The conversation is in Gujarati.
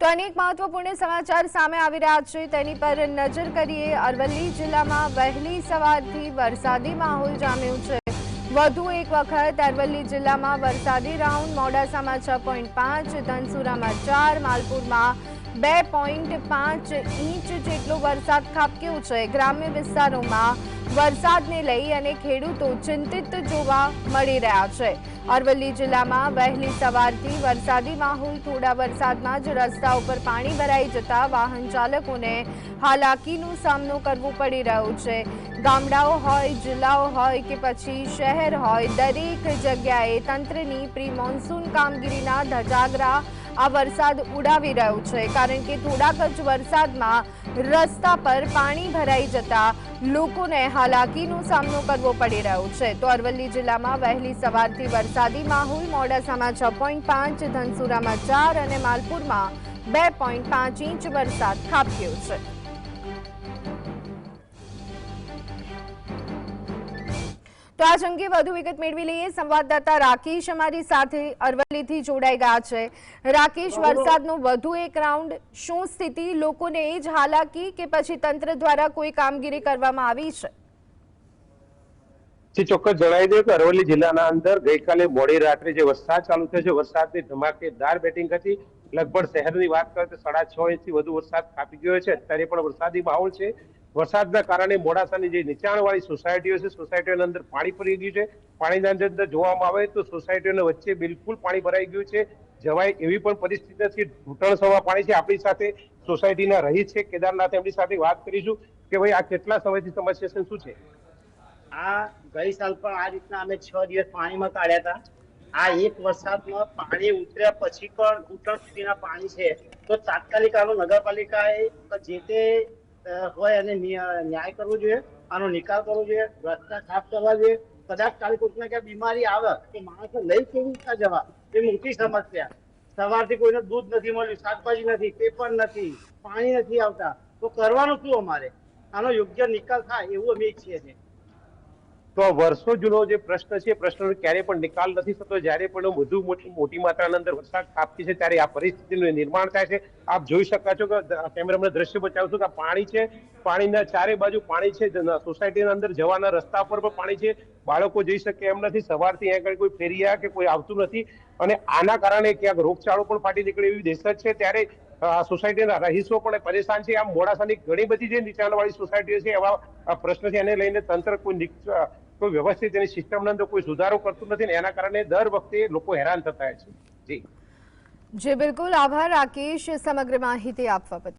તો અનેક મહત્વપૂર્ણ સમાચાર સામે આવી રહ્યા છે. તેની પર નજર કરીએ, અરવલ્લી જિલ્લામાં વહેલી સવારથી વરસાદી માહોલ જામ્યો છે. વધુ એક વખત અરવલ્લી જિલ્લામાં વરસાદી રાઉન્ડ મોડાસામાં છ પોઈન્ટ પાંચ, ધનસુરામાં ચાર, માલપુરમાં બે પોઈન્ટ પાંચ ઇંચ જેટલો વરસાદ ખાબક્યો છે. ગ્રામ્ય વિસ્તારોમાં વરસાદને લઈ અને ખેડૂતો ચિંતિત જોવા મળી રહ્યા છે. અરવલ્લી જિલ્લામાં વહેલી સવારથી વરસાદી માહોલ, થોડા વરસાદમાં જ રસ્તા ઉપર પાણી ભરાઈ જતા વાહન ચાલકોને હાલાકીનો સામનો કરવો પડી રહ્યો છે. ગામડાઓ હોય, જિલ્લાઓ હોય કે પછી શહેર હોય, દરેક જગ્યાએ તંત્રની પ્રી મોન્સૂન કામગીરીના ધજાગરા આ વરસાદ ઉડાવી રહ્યો છે, કારણ કે થોડાક જ વરસાદમાં રસ્તા પર પાણી ભરાઈ જતા લોકોને હાલાકીનો સામનો કરવો પડી રહ્યો છે. તો અરવલ્લી જિલ્લામાં વહેલી સવારથી વરસાદી માહોલ, મોડાસામાં છ પોઈન્ટ પાંચ, ધનસુરામાં ચાર અને માલપુરમાં બે પોઈન્ટ પાંચ ઇંચ વરસાદ ખાબક્યો છે. તો આ અંગે વધુ વિગત મેળવી લઈએ. સંવાદદાતા રાકેશ અમારી સાથે અરવલ્લીથી જોડાઈ ગયા છે. રાકેશ વરસાદનો વધુ એક રાઉન્ડ. શું સ્થિતિ? લોકોને એ જ હાલાકી કે પછી તંત્ર દ્વારા કોઈ કામગીરી કરવામાં આવી છે? જે ચોક્કસ જણાવી દઉં કે અરવલ્લી જિલ્લાના અંદર ગઈકાલે મોડી રાત્રે જે વરસાદ ચાલુ થયો છે વરસાદની ધમાકેદાર બેટિંગ હતી. લગભગ શહેરની વાત કરીએ તો સાડા છ ઇંચથી વધુ વરસાદ કાપી ગયો છે. અત્યારે પણ વરસાદી માહોલ છે. વરસાદના કારણે મોડાસાની જે નીચાણવાળી સોસાયટીઓ છે, સોસાયટીઓની અંદર પાણી ભરી ગયું છે. પાણીના અંદર જોવામાં આવે તો સોસાયટીઓના વચ્ચે બિલકુલ પાણી ભરાઈ ગયું છે. જવાય એવી પણ પરિસ્થિતિ નથી ઘૂંટણ સવા પાણી છે. આપણી સાથે સોસાયટીના રહી છે. કેદારનાથ એમની સાથે વાત કરીશું કે ભાઈ આ કેટલા સમયથી સમસ્યા છે શું છે? આ ગઈ સાલ પણ આ રીતના અમે છ દિવસ પાણીમાં કાઢ્યા હતા. આ એક વરસાદમાં પાણી ઉતર્યા પછી પણ ઘૂંટણ સુધીના પાણી છે. તો તાત્કાલિક આનો નગરપાલિકાએ જે તે હોય અને ન્યાય કરવો જોઈએ, આનો નિકાલ કરવો જોઈએ રસ્તા સાફ કરવા જોઈએ. કદાચ કાલે કોઈકને ક્યાંક બીમારી આવે, તો માણસો લઈ કેવી રીતના જવા. એ મોટી સમસ્યા. સવારથી કોઈને દૂધ નથી મળ્યું, શાકભાજી નથી, પેપર નથી, પાણી નથી આવતા. તો કરવાનું શું અમારે? આનો યોગ્ય નિકાલ થાય એવું અમે ઈચ્છીએ છીએ. તો વર્ષો જૂનો જે પ્રશ્ન છે પ્રશ્નનો ક્યારે પણ નિકાલ નથી થતો. જ્યારે પણ વધુ મોટી માત્રાના અંદર વરસાદ કાપતી છે, ત્યારે આ પરિસ્થિતિનું નિર્માણ થાય છે. આપ જોઈ શકો છો કે કેમેરામાં દ્રશ્ય બચાવું છું કે પાણી છે, પાણીના ચારે બાજુ પાણી છે સોસાયટીના અંદર જવાના રસ્તા પર પણ પાણી છે. બાળકો જઈ શકે એમ નથી. સવારથી અહીંયા કોઈ ફેરિયા કે કોઈ આવતું નથી. અને આના કારણે ક્યાંક રોગચાળો પણ ફાટી નીકળે એવી દહેશત છે. ત્યારે સોસાયટીના રહીશો પણ પરેશાન છે. આમ મોડાસાની ઘણી બધી જે નીચાણવાળી સોસાયટીઓ છે, એવા પ્રશ્ન છે એને લઈને તંત્ર કોઈ કોઈ વ્યવસ્થિત એની સિસ્ટમના અંદર કોઈ સુધારો કરતું નથી ને એના કારણે દર વખતે લોકો હેરાન થતા છે. જી. જે બિલકુલ આભાર, રાકેશ, સમગ્ર માહિતી આપવા બદલ.